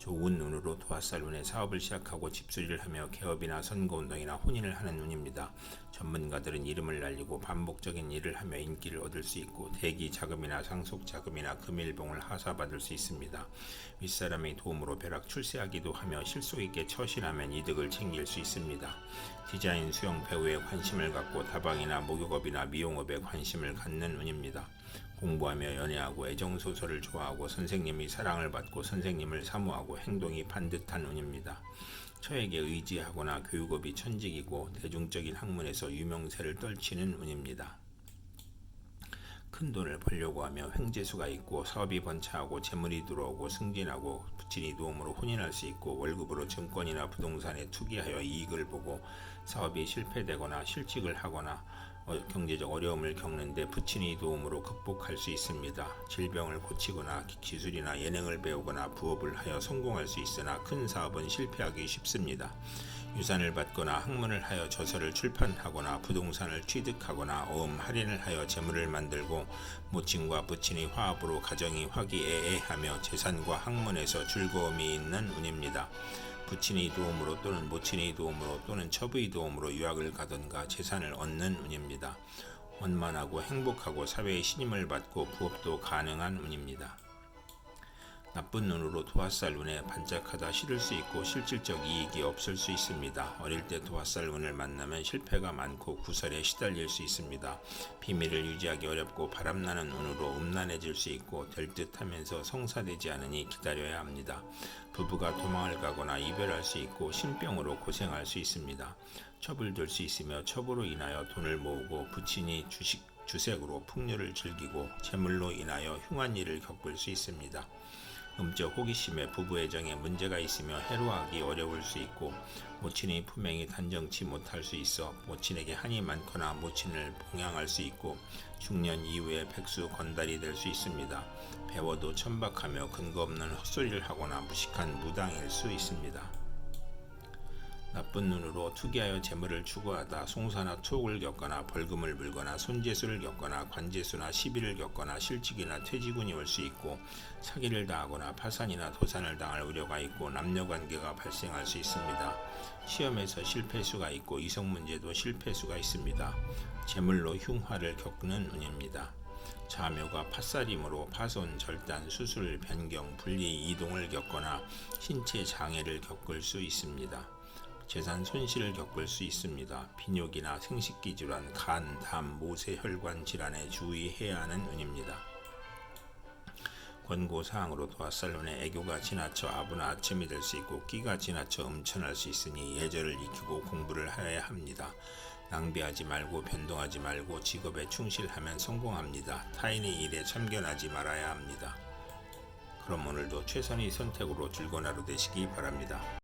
좋은 눈으로 도화살 운에 사업을 시작하고 집수리를 하며 개업이나 선거운동이나 혼인을 하는 운입니다. 전문가들은 이름을 날리고 반복적인 일을 하며 인기를 얻을 수 있고 대기 자금이나 상속 자금이나 금일봉을 하사받을 수 있습니다. 윗사람의 도움으로 벼락 출세하기도 하며 실속 있게 처신하면 이득을 챙길 수 있습니다. 디자인, 수영, 배우에 관심을 갖고 다방이나 목욕업이나 미용업에 관심을 갖는 운입니다. 공부하며 연애하고 애정소설을 좋아하고 선생님이 사랑을 받고 선생님을 사모하고 행동이 반듯한 운입니다. 처에게 의지하거나 교육업이 천직이고 대중적인 학문에서 유명세를 떨치는 운입니다. 큰 돈을 벌려고 하며 횡재수가 있고 사업이 번창하고 재물이 들어오고 승진하고 부친이 도움으로 혼인할 수 있고 월급으로 증권이나 부동산에 투기하여 이익을 보고 사업이 실패되거나 실직을 하거나 어, 경제적 어려움을 겪는데 부친이 도움으로 극복할 수 있습니다. 질병을 고치거나 기- 기술이나 예능을 배우거나 부업을 하여 성공할 수 있으나 큰 사업은 실패하기 쉽습니다. 유산을 받거나 학문을 하여 저서를 출판하거나 부동산을 취득하거나 어음 할인을 하여 재물을 만들고 모친과 부친의 화합으로 가정이 화기애애하며 재산과 학문에서 즐거움이 있는 운입니다. 부친의 도움으로 또는 모친의 도움으로 또는 처부의 도움으로 유학을 가던가 재산을 얻는 운입니다. 원만하고 행복하고 사회의 신임을 받고 부업도 가능한 운입니다. 나쁜 눈으로 도화살 운에 반짝하다 싫을 수 있고 실질적 이익이 없을 수 있습니다. 어릴 때 도화살 운을 만나면 실패가 많고 구설에 시달릴 수 있습니다. 비밀을 유지하기 어렵고 바람나는 운으로 음란해질 수 있고 될 듯하면서 성사되지 않으니 기다려야 합니다. 부부가 도망을 가거나 이별할 수 있고 신병으로 고생할 수 있습니다. 첩을 들수 있으며 첩으로 인하여 돈을 모으고 부친이 주식 주색으로 풍류를 즐기고 재물로 인하여 흉한 일을 겪을 수 있습니다. 음적 호기심에 부부 애정에 문제가 있으며 해로하기 어려울 수 있고 모친의 품행이 단정치 못할 수 있어 모친에게 한이 많거나 모친을 봉양할 수 있고 중년 이후에 백수 건달이 될 수 있습니다. 배워도 천박하며 근거 없는 헛소리를 하거나 무식한 무당일 수 있습니다. 나쁜 눈으로 투기하여 재물을 추구하다 송사나 투옥을 겪거나 벌금을 물거나 손재수를 겪거나 관재수나 시비를 겪거나 실직이나 퇴직운이 올 수 있고 사기를 당하거나 파산이나 도산을 당할 우려가 있고 남녀관계가 발생할 수 있습니다. 시험에서 실패수가 있고 이성 문제도 실패수가 있습니다. 재물로 흉화를 겪는 운입니다. 자묘가 팥살임으로 파손, 절단, 수술, 변경, 분리, 이동을 겪거나 신체 장애를 겪을 수 있습니다. 재산 손실을 겪을 수 있습니다. 빈욕이나 생식기 질환, 간, 담, 모세, 혈관 질환에 주의해야 하는 운입니다. 권고 사항으로 도화살론에 애교가 지나쳐 아부나 아첨이 될 수 있고 끼가 지나쳐 음천할 수 있으니 예절을 익히고 공부를 해야 합니다. 낭비하지 말고 변동하지 말고 직업에 충실하면 성공합니다. 타인의 일에 참견하지 말아야 합니다. 그럼 오늘도 최선의 선택으로 즐거운 하루 되시기 바랍니다.